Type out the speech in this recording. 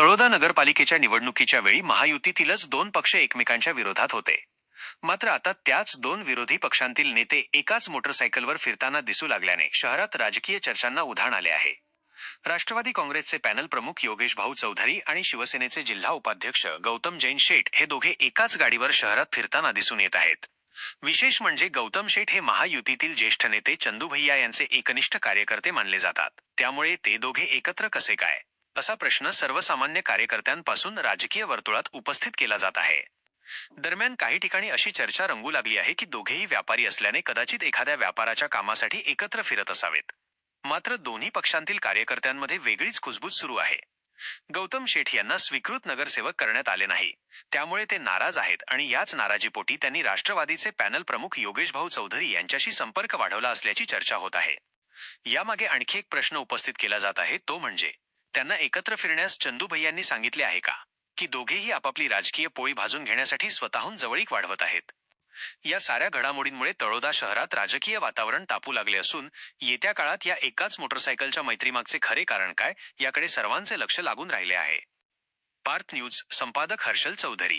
तळोदा नगरपालिकेच्या निवडणुकीच्या वेळी महायुतीतीलच दोन पक्ष एकमेकांच्या विरोधात होते. मात्र आता त्याच दोन विरोधी पक्षांतील नेते एकाच मोटरसायकलवर फिरताना दिसू लागल्याने शहरात राजकीय चर्चांना उधाण आले आहे. राष्ट्रवादी काँग्रेसचे पॅनल प्रमुख योगेश भाऊ चौधरी आणि शिवसेनेचे जिल्हा उपाध्यक्ष गौतम जैन शेठ हे दोघे एकाच गाडीवर शहरात फिरताना दिसून येत आहेत. विशेष म्हणजे गौतम शेठ हे महायुतीतील ज्येष्ठ नेते चंदू भैया यांचे एकनिष्ठ कार्यकर्ते मानले जातात. त्यामुळे ते दोघे एकत्र कसे काय? असा प्रश्न सर्वसामान्य कार्यकर्त्यांपासून राजकीय वर्तुळात उपस्थित केला जात आहे. दरम्यान काही ठिकाणी अशी चर्चा रंगू लागली आहे की दोघेही व्यापारी असल्याने कदाचित एखाद्या व्यापाराच्या कामासाठी एकत्र फिरत असावेत. मात्र दोन्ही पक्षांतील कार्यकर्त्यांमध्ये वेगळीच कुजबूज सुरू आहे. गौतम शेठ यांना स्वीकृत नगरसेवक करण्यात आले नाही. त्यामुळे ते नाराज आहेत आणि याच नाराजीपोटी त्यांनी राष्ट्रवादीचे पॅनल प्रमुख योगेश भाऊ चौधरी यांच्याशी संपर्क वाढवला असल्याची चर्चा होत आहे. यामागे आणखी एक प्रश्न उपस्थित केला जात आहे तो म्हणजे त्यांना एकत्र फिरण्यास चंदू भैयांनी सांगितले आहे का? की दोघेही आपापली राजकीय पोळी भाजून घेण्यासाठी स्वतःहून जवळीक वाढवत आहेत. या साऱ्या घडामोडींमुळे तळोदा शहरात राजकीय वातावरण तापू लागले असून येत्या काळात या एकाच मोटरसायकलच्या मैत्रीमागचे खरे कारण काय याकडे सर्वांचे लक्ष लागून राहिले आहे. पार्थ न्यूज संपादक हर्षल चौधरी.